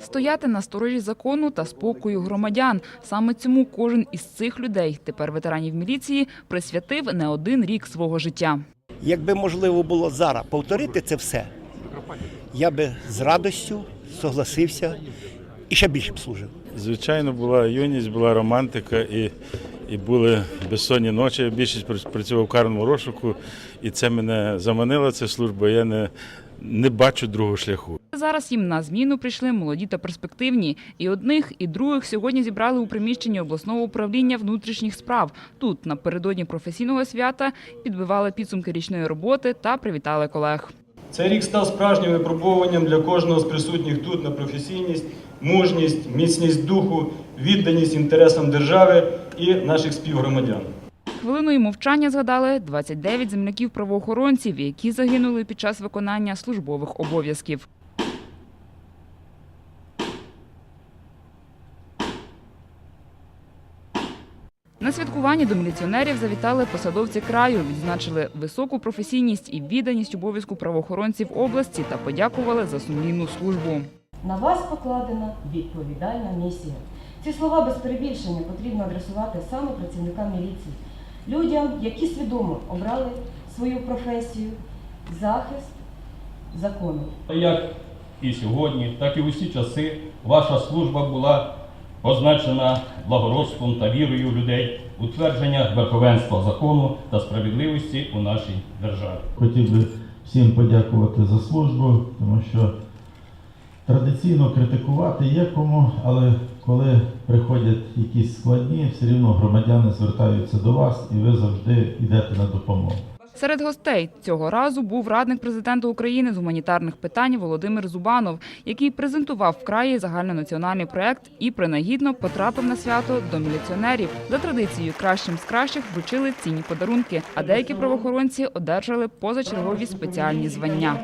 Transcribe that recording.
Стояти на сторожі закону та спокою громадян. Саме цьому кожен із цих людей, тепер ветеранів міліції, присвятив не один рік свого життя. Якби можливо було зараз повторити це все, я би з радістю согласився і ще більше б служив. Звичайно, була юність, була романтика і, і були безсонні ночі. Я більшість працював в карному розшуку, і це мене заманила ця служба. Я не, не бачу другого шляху. Зараз їм на зміну прийшли молоді та перспективні. І одних, і других сьогодні зібрали у приміщенні обласного управління внутрішніх справ. Тут напередодні професійного свята підбивали підсумки річної роботи та привітали колег. Цей рік став справжнім випробуванням для кожного з присутніх тут на професійність, мужність, міцність духу, відданість інтересам держави і наших співгромадян. Хвилиною мовчання згадали 29 земляків правоохоронців, які загинули під час виконання службових обов'язків. На святкуванні до міліціонерів завітали посадовці краю, відзначили високу професійність і відданість обов'язку правоохоронців області та подякували за сумлінну службу. На вас покладена відповідальна місія. Ці слова без перебільшення потрібно адресувати саме працівникам міліції, людям, які свідомо обрали свою професію, захист закону. Як і сьогодні, так і в усі часи ваша служба була позначена благородством та вірою людей, утвердження верховенства закону та справедливості у нашій державі. Хотів би всім подякувати за службу, тому що традиційно критикувати є кому, але коли приходять якісь складні, все рівно громадяни звертаються до вас і ви завжди йдете на допомогу. Серед гостей цього разу був радник президента України з гуманітарних питань Володимир Зубанов, який презентував в краї загальнонаціональний проект і принагідно потрапив на свято до міліціонерів. За традицією кращим з кращих вручили цінні подарунки, а деякі правоохоронці одержали позачергові спеціальні звання.